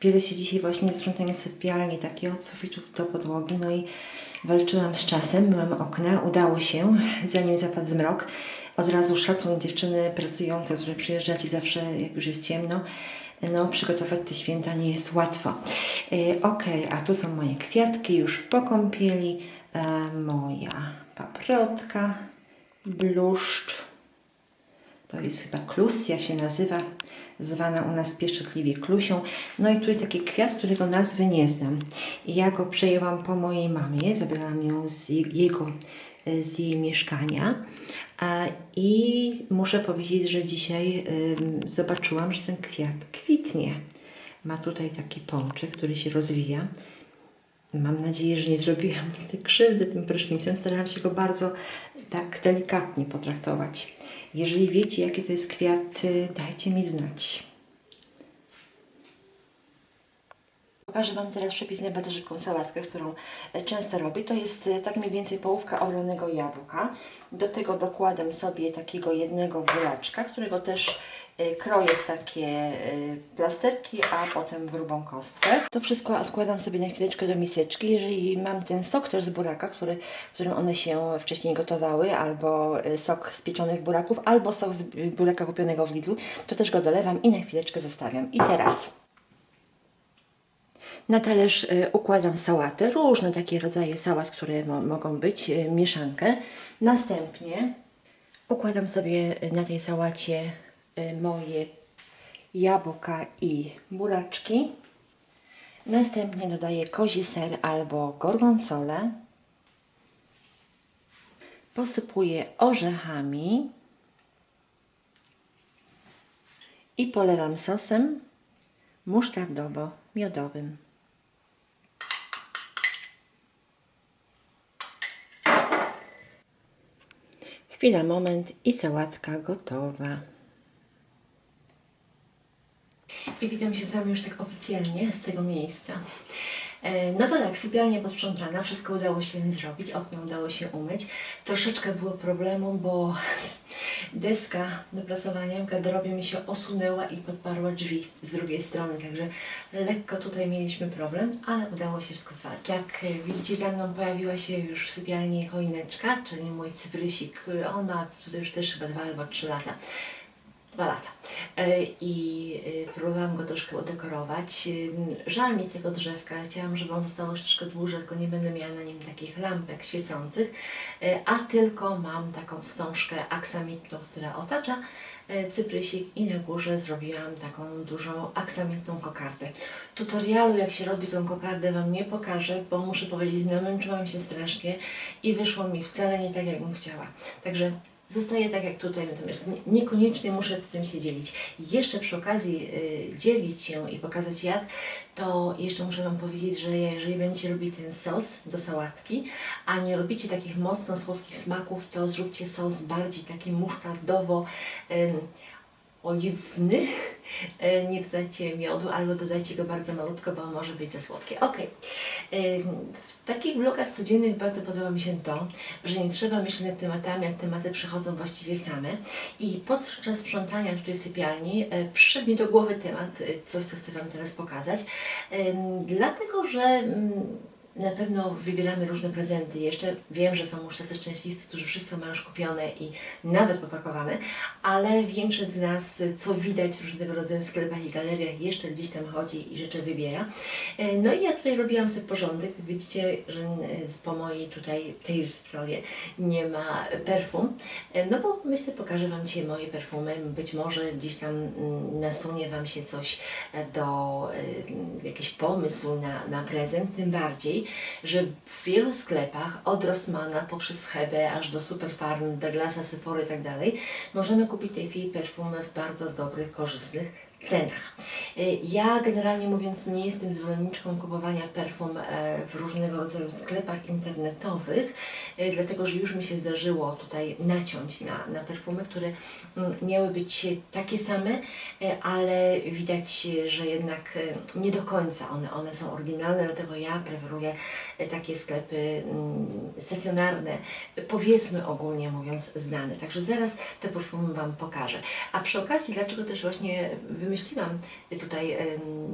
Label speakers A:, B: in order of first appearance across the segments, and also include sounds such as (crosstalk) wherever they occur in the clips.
A: Biorę się dzisiaj właśnie sprzątanie sypialni, takie od sufitu do podłogi, no i walczyłam z czasem, myłam okna, udało się, zanim zapadł zmrok. Od razu szacun dziewczyny pracujące, które przyjeżdżacie zawsze, jak już jest ciemno, no, przygotować te święta nie jest łatwo. E, ok, a tu są moje kwiatki już po kąpieli. E, moja paprotka, bluszcz. To jest chyba klusja się nazywa, zwana u nas pieszczotliwie klusią. No i tutaj taki kwiat, którego nazwy nie znam. I ja go przejęłam po mojej mamie, zabrałam ją z jego, e, z jej mieszkania. I muszę powiedzieć, że dzisiaj zobaczyłam, że ten kwiat kwitnie. Ma tutaj taki pączek, który się rozwija. Mam nadzieję, że nie zrobiłam (laughs) tutaj krzywdy tym prysznicem. Starałam się go bardzo tak delikatnie potraktować. Jeżeli wiecie, jaki to jest kwiat, dajcie mi znać. Pokażę Wam teraz przepis na bardzo szybką sałatkę, którą e, często robię. To jest e, tak mniej więcej połówka olonego jabłka. Do tego dokładam sobie takiego jednego buraczka, którego też kroję w takie e, plasterki, a potem w grubą kostkę. To wszystko odkładam sobie na chwileczkę do miseczki. Jeżeli mam ten sok też z buraka, który, w którym one się wcześniej gotowały, albo e, sok z pieczonych buraków, albo sok z buraka kupionego w Lidlu, to też go dolewam i na chwileczkę zostawiam. I teraz na talerz układam sałatę, różne takie rodzaje sałat, które mo mogą być, mieszankę. Następnie układam sobie na tej sałacie moje jabłka i buraczki. Następnie dodaję kozi ser albo gorgonzolę. Posypuję orzechami i polewam sosem musztardowo-miodowym. Chwila, moment i sałatka gotowa. I witam się z Wami już tak oficjalnie z tego miejsca. E, No to tak, sypialnia posprzątana, wszystko udało się zrobić, okno udało się umyć. Troszeczkę było problemu, bo (laughs) deska do prasowania w garderobie mi się osunęła i podparła drzwi z drugiej strony, także lekko tutaj mieliśmy problem, ale udało się wszystko zwalczyć. Jak e, widzicie, za mną pojawiła się już w sypialni choineczka, czyli mój cyprysik. On ma tutaj już też chyba dwa albo trzy lata dwa lata. E, I e, próbowałam go troszkę udekorować. E, Żal mi tego drzewka, chciałam, żeby on został troszeczkę dłużej, tylko nie będę miała na nim takich lampek świecących, a tylko mam taką wstążkę aksamitną, która otacza cyprysik i na górze zrobiłam taką dużą aksamitną kokardę. Tutorialu jak się robi tą kokardę Wam nie pokażę, bo muszę powiedzieć, namęczyłam się strasznie i wyszło mi wcale nie tak, jakbym chciała. Także Zostaje tak jak tutaj, natomiast nie- niekoniecznie muszę z tym się dzielić. Jeszcze przy okazji y, dzielić się i pokazać jak, to jeszcze muszę Wam powiedzieć, że jeżeli będziecie robić ten sos do sałatki, a nie robicie takich mocno słodkich smaków, to zróbcie sos bardziej taki musztardowo ym, oliwny. E, Nie dodajcie miodu, albo dodajcie go bardzo malutko, bo może być za słodkie. Ok. W takich vlogach codziennych bardzo podoba mi się to, że nie trzeba myśleć nad tematami, a tematy przychodzą właściwie same. I podczas sprzątania tutaj sypialni e, przyszedł mi do głowy temat, e, coś co chcę Wam teraz pokazać. Dlatego, że mm, na pewno wybieramy różne prezenty. Jeszcze wiem, że są już tacy szczęśliwcy, którzy wszystko mają już kupione i nawet popakowane, ale większość z nas, co widać w różnego rodzaju sklepach i galeriach, jeszcze gdzieś tam chodzi i rzeczy wybiera. E, No i ja tutaj robiłam sobie porządek. Widzicie, że e, po mojej tutaj tej stronie nie ma perfum. E, No bo myślę, pokażę Wam dzisiaj moje perfumy. Być może gdzieś tam mm, nasunie Wam się coś do, jakiś pomysł na, na prezent, tym bardziej, że w wielu sklepach od Rossmana poprzez Hebe aż do Superfarm, Douglasa, Sephora i tak dalej możemy kupić tej chwili perfumy w bardzo dobrych, korzystnych cenach. Y, Ja generalnie mówiąc nie jestem zwolenniczką kupowania perfum e, w różnego rodzaju sklepach internetowych, e, dlatego że już mi się zdarzyło tutaj naciąć na, na perfumy, które mm, miały być takie same, e, ale widać, że jednak e, nie do końca one, one są oryginalne, dlatego ja preferuję takie sklepy mm, stacjonarne, powiedzmy ogólnie mówiąc znane. Także zaraz te perfumy Wam pokażę. A przy okazji, dlaczego też właśnie wymyśliłam tutaj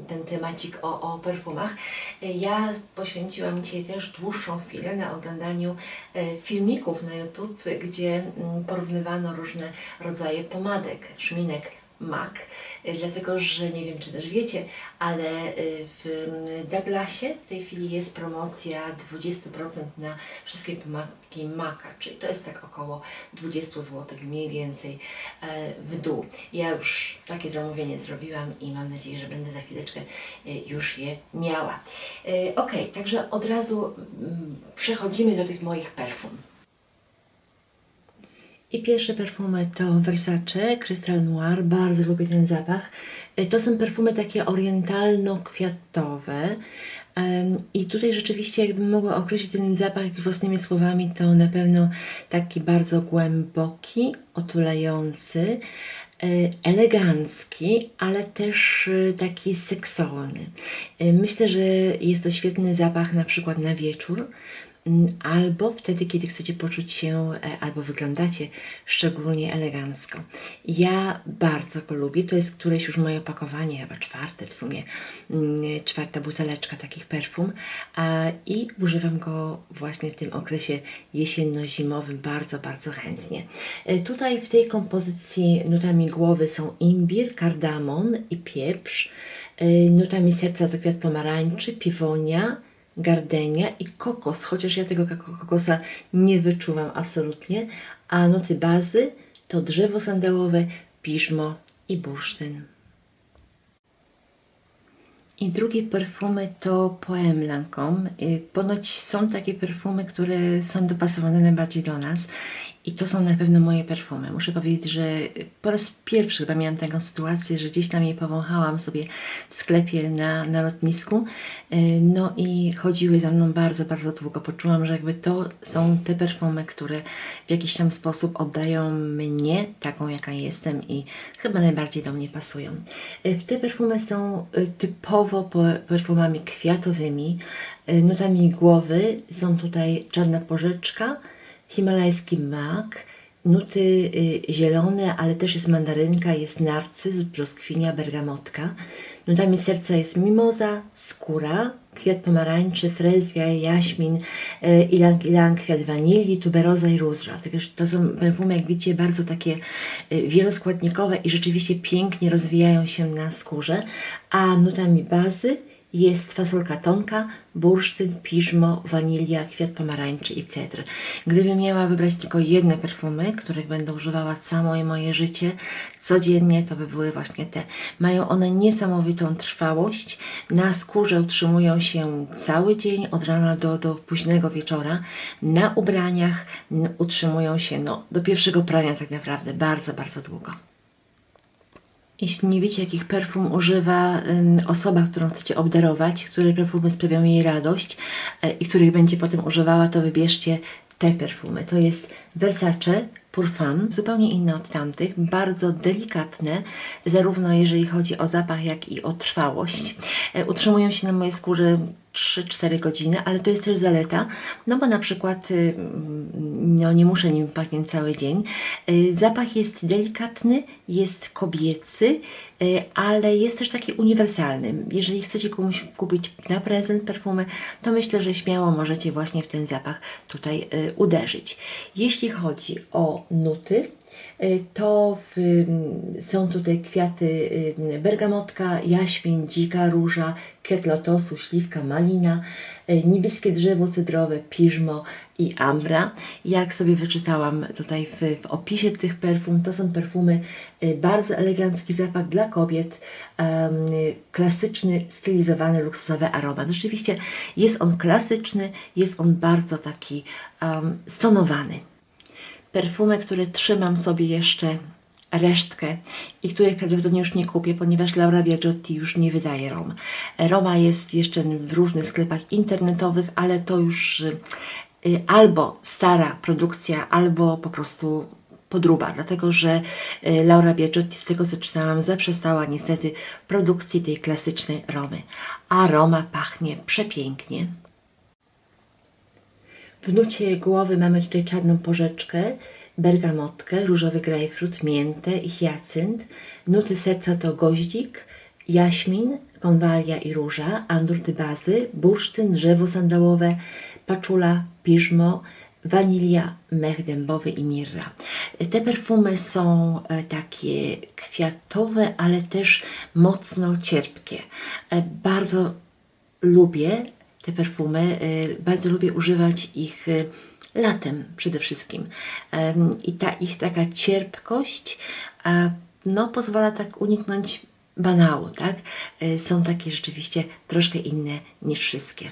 A: ten temacik o, o perfumach, ja poświęciłam dzisiaj też dłuższą chwilę na oglądaniu e, filmików na YouTube, gdzie mm, porównywano różne rodzaje pomadek, szminek, MAC, y, dlatego że nie wiem, czy też wiecie, ale y, w mm, Douglasie w tej chwili jest promocja 20% na wszystkie pomaki MACa, czyli to jest tak około 20 zł mniej więcej e, w dół. Ja już takie zamówienie zrobiłam i mam nadzieję, że będę za chwileczkę y, już je miała. Ok, także od razu mm, przechodzimy do tych moich perfum. I pierwsze perfumy to Versace Crystal Noir. Bardzo lubię ten zapach. Y, To są perfumy takie orientalno-kwiatowe. I tutaj rzeczywiście, jakbym mogła określić ten zapach własnymi słowami, to na pewno taki bardzo głęboki, otulający, y, elegancki, ale też y, taki seksowny. Myślę, że jest to świetny zapach na przykład na wieczór. Mm, albo wtedy, kiedy chcecie poczuć się, e, albo wyglądacie szczególnie elegancko. Ja bardzo go lubię, to jest któreś już moje opakowanie, chyba czwarte w sumie, mm, czwarta buteleczka takich perfum i używam go właśnie w tym okresie jesienno-zimowym bardzo, bardzo chętnie. E, Tutaj w tej kompozycji nutami głowy są imbir, kardamon i pieprz, E, nutami serca to kwiat pomarańczy, piwonia, gardenia i kokos, chociaż ja tego koko- kokosa nie wyczuwam absolutnie, a nuty bazy to drzewo sandałowe, piżmo i bursztyn. I drugie perfumy to Poem Lancome. Y, Ponoć są takie perfumy, które są dopasowane najbardziej do nas. I to są na pewno moje perfumy. Muszę powiedzieć, że po raz pierwszy chyba miałam taką sytuację, że gdzieś tam je powąchałam sobie w sklepie na, na lotnisku. Y, No i chodziły za mną bardzo, bardzo długo. Poczułam, że jakby to są te perfumy, które w jakiś tam sposób oddają mnie taką, jaka jestem i chyba najbardziej do mnie pasują. Y, Te perfumy są y, typowo po- perfumami kwiatowymi, nutami głowy. Są tutaj czarna porzeczka, himalajski mak, nuty y, zielone, ale też jest mandarynka, jest narcyz, brzoskwinia, bergamotka. Nutami serca jest mimoza, skóra, kwiat pomarańczy, frezja, jaśmin, y, ilang ilang, kwiat wanilii, tuberoza i róża. To są perfumy, jak widzicie, bardzo takie y, wieloskładnikowe i rzeczywiście pięknie rozwijają się na skórze. A nutami bazy jest fasolka tonka, bursztyn, piżmo, wanilia, kwiat pomarańczy i cedr. Gdybym miała wybrać tylko jedne perfumy, których będę używała całe moje życie, codziennie, to by były właśnie te. Mają one niesamowitą trwałość, na skórze utrzymują się cały dzień, od rana do, do późnego wieczora. Na ubraniach utrzymują się no, do pierwszego prania tak naprawdę bardzo, bardzo długo. Jeśli nie wiecie, jakich perfum używa osoba, którą chcecie obdarować, które perfumy sprawiają jej radość e, i których będzie potem używała, to wybierzcie te perfumy. To jest Versace Parfum, zupełnie inne od tamtych, bardzo delikatne, zarówno jeżeli chodzi o zapach, jak i o trwałość. E, Utrzymują się na mojej skórze 3-4 godziny, ale to jest też zaleta, no bo na przykład y, mm, no nie muszę nim pachnieć cały dzień. Y, Zapach jest delikatny, jest kobiecy, y, ale jest też taki uniwersalny. Jeżeli chcecie komuś kupić na prezent perfumy, to myślę, że śmiało możecie właśnie w ten zapach tutaj uderzyć. Jeśli chodzi o nuty, to w, są tutaj kwiaty y, bergamotka, jaśmin, dzika róża, kwiat lotosu, śliwka, malina, y, niebieskie drzewo cydrowe, piżmo i ambra. Jak sobie wyczytałam tutaj w, w opisie tych perfum, to są perfumy bardzo elegancki zapach dla kobiet, y, klasyczny, stylizowany, luksusowy aromat. Rzeczywiście jest on klasyczny, jest on bardzo taki em, stonowany perfumy, które trzymam sobie jeszcze resztkę i których prawdopodobnie już nie kupię, ponieważ Laura Biagiotti już nie wydaje Rom. Roma jest jeszcze w różnych sklepach internetowych, ale to już y, albo stara produkcja, albo po prostu podruba, dlatego że y, Laura Biagiotti, z tego co czytałam, zaprzestała niestety produkcji tej klasycznej Romy. A Roma pachnie przepięknie. W nucie głowy mamy tutaj czarną porzeczkę, bergamotkę, różowy grejpfrut, miętę i hiacynt. Nuty serca to goździk, jaśmin, konwalia i róża, a nuty bazy bursztyn, drzewo sandałowe, paczula, piżmo, wanilia, mech dębowy i mirra. Te perfumy są e, takie kwiatowe, ale też mocno cierpkie. E, Bardzo lubię te perfumy, y, bardzo lubię używać ich y, latem przede wszystkim. I ta ich taka cierpkość no, pozwala tak uniknąć banału, tak? Y, Są takie rzeczywiście troszkę inne niż wszystkie.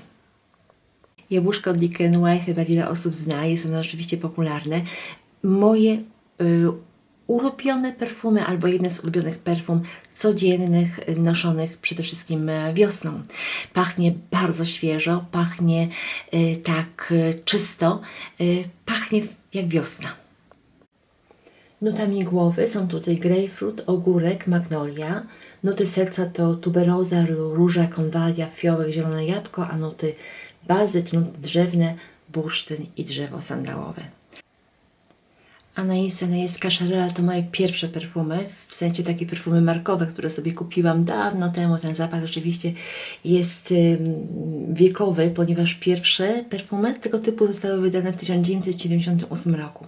A: Jabłuszko od DKNY chyba wiele osób zna, jest ono oczywiście popularne. Moje ulubione perfumy albo jedne z ulubionych perfum codziennych, y, noszonych przede wszystkim e, wiosną. Pachnie bardzo świeżo, pachnie y, tak y, czysto, pachnie jak wiosna. Nutami głowy są tutaj grejpfrut, ogórek, magnolia. Nuty serca to tuberoza, róża, konwalia, fiołek, zielone jabłko, a nuty bazy to nuty drzewne, bursztyn i drzewo sandałowe. Anaïs, Anaïs Cacharella to moje pierwsze perfumy, w sensie takie perfumy markowe, które sobie kupiłam dawno temu. Ten zapach rzeczywiście jest wiekowy, ponieważ pierwsze perfumy tego typu zostały wydane w 1978 roku.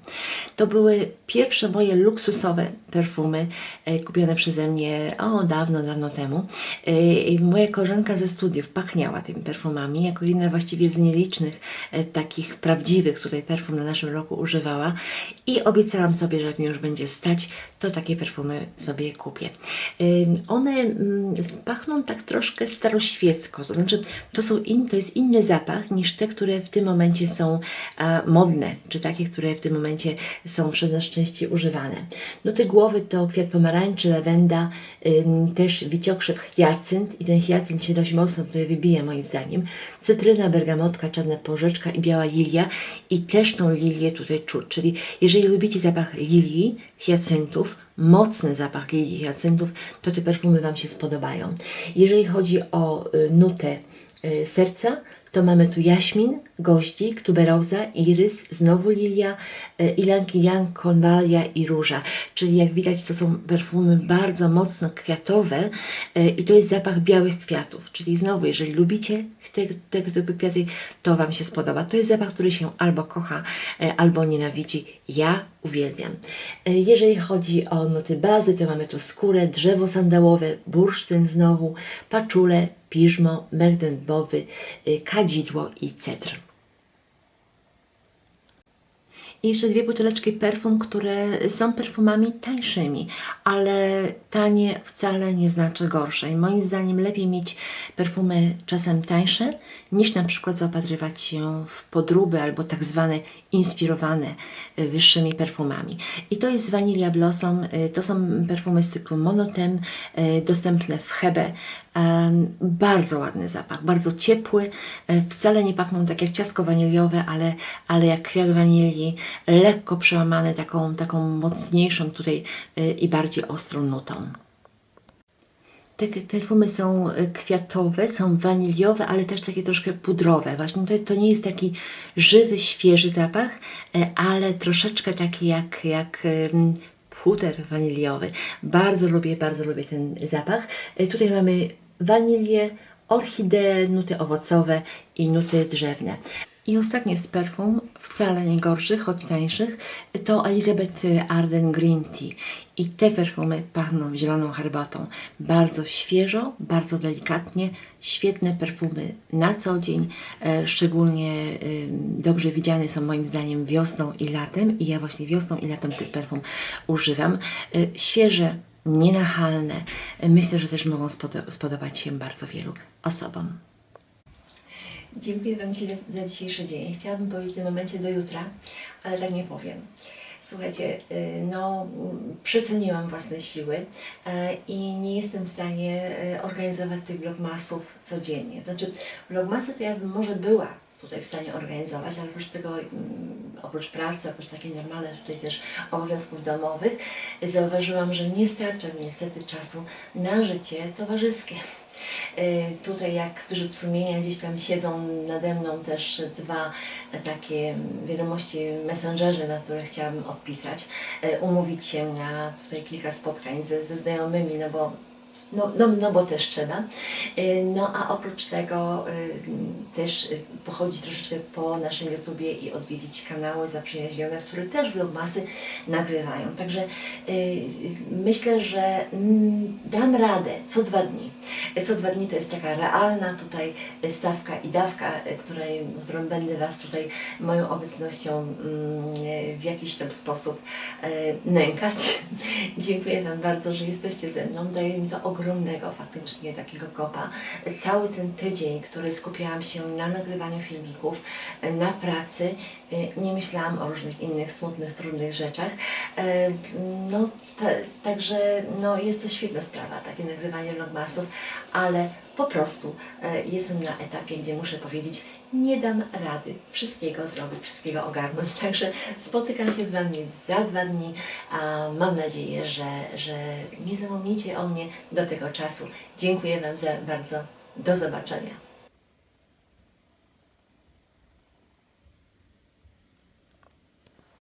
A: To były pierwsze moje luksusowe perfumy e, kupione przeze mnie o dawno, dawno temu. E, moja koleżanka ze studiów pachniała tymi perfumami, jako jedna właściwie z nielicznych e, takich prawdziwych tutaj perfum na naszym roku używała i obiecałam sobie, że jak mi już będzie stać, to takie perfumy sobie kupię. One mm, pachną tak troszkę staroświecko, to znaczy to, są in, to jest inny zapach niż te, które w tym momencie są modne, czy takie, które w tym momencie są przez nas częściej używane. No te głowy to kwiat pomarańczy, lawenda, też wyciokrzew hiacynt i ten hiacynt się dość mocno tutaj wybija moim zdaniem. Cytryna, bergamotka, czarna porzeczka i biała lilia i też tą lilię tutaj czuć, czyli jeżeli lubicie zapach lilii, hiacyntów, mocny zapach lilii hiacyntów, to te perfumy Wam się spodobają. Jeżeli chodzi o y, nutę y, serca, to mamy tu jaśmin, goździk, tuberoza, irys, znowu lilia, y, ilanki-yang, konwalia i róża. Czyli jak widać to są perfumy bardzo mocno kwiatowe i to jest zapach białych kwiatów. Czyli znowu, jeżeli lubicie tego, tego typu kwiaty, to Wam się spodoba. To jest zapach, który się albo kocha, albo nienawidzi. Ja uwielbiam. Y, Jeżeli chodzi o nuty bazy, to mamy tu skórę, drzewo sandałowe, bursztyn znowu, paczulę, piżmo, mek dębowy, y, kadzidło i cedr. I jeszcze dwie buteleczki perfum, które są perfumami tańszymi, ale tanie wcale nie znaczy gorsze. I moim zdaniem lepiej mieć perfumy czasem tańsze, niż na przykład zaopatrywać się w podróby albo tak zwane inspirowane y, wyższymi perfumami. I to jest Vanilla Blossom, y, to są perfumy z cyklu Monotem, y, dostępne w Hebe. Bardzo ładny zapach, bardzo ciepły, e, wcale nie pachną tak jak ciastko waniliowe, ale, ale jak kwiat wanilii, lekko przełamane taką, taką mocniejszą tutaj y, i bardziej ostrą nutą. Te perfumy są y, kwiatowe, są waniliowe, ale też takie troszkę pudrowe. Właśnie to, to nie jest taki żywy, świeży zapach, e, ale troszeczkę taki jak, jak puder waniliowy. Bardzo lubię, bardzo lubię ten zapach. E, Tutaj mamy wanilię, orchideę, nuty owocowe i nuty drzewne. I ostatnie z perfum, wcale nie gorszych, choć tańszych, to Elizabeth Arden Green Tea. I te perfumy pachną zieloną herbatą. Bardzo świeżo, bardzo delikatnie, świetne perfumy na co dzień. E, szczególnie dobrze widziane są moim zdaniem wiosną i latem. I ja właśnie wiosną i latem tych perfum używam. E, świeże, nienachalne. Myślę, że też mogą spodo- spodobać się bardzo wielu osobom. Dziękuję Wam za, dzisiejszy dzień. Chciałabym powiedzieć w tym momencie do jutra, ale tak nie powiem. Słuchajcie, y, no przeceniłam własne siły y, i nie jestem w stanie y, organizować tych vlogmasów codziennie. Znaczy vlogmasy to ja bym może była tutaj w stanie organizować, ale oprócz tego, mm, oprócz pracy, oprócz takiej normalnej tutaj też obowiązków domowych, zauważyłam, że nie starcza mi niestety czasu na życie towarzyskie. Y, Tutaj jak wyrzut sumienia gdzieś tam siedzą nade mną też dwa e, takie wiadomości messengerze, na które chciałabym odpisać, e, umówić się na tutaj kilka spotkań ze, ze znajomymi, no bo no, no, no bo też trzeba. Y, No a oprócz tego y, też y, pochodzić troszeczkę po naszym YouTubie i odwiedzić kanały zaprzyjaźnione, które też vlogmasy nagrywają. Także myślę, że mm, dam radę co dwa dni. Co dwa dni to jest taka realna tutaj stawka i dawka, której, którą będę Was tutaj moją obecnością mm, w jakiś tam sposób nękać. (laughs) Dziękuję Wam bardzo, że jesteście ze mną. Daje mi to ogromnego faktycznie takiego kopa. Cały ten tydzień, który skupiałam się na nagrywaniu filmików, na pracy, y, nie myślałam o różnych innych smutnych, trudnych rzeczach. E, No, ta, także no, jest to świetna sprawa, takie nagrywanie vlogmasów, ale po prostu e, jestem na etapie, gdzie muszę powiedzieć, nie dam rady wszystkiego zrobić, wszystkiego ogarnąć. (laughs) Także spotykam się z Wami za dwa dni, a mam nadzieję, że, że nie zapomnicie o mnie do tego czasu. Dziękuję Wam za bardzo. Do zobaczenia.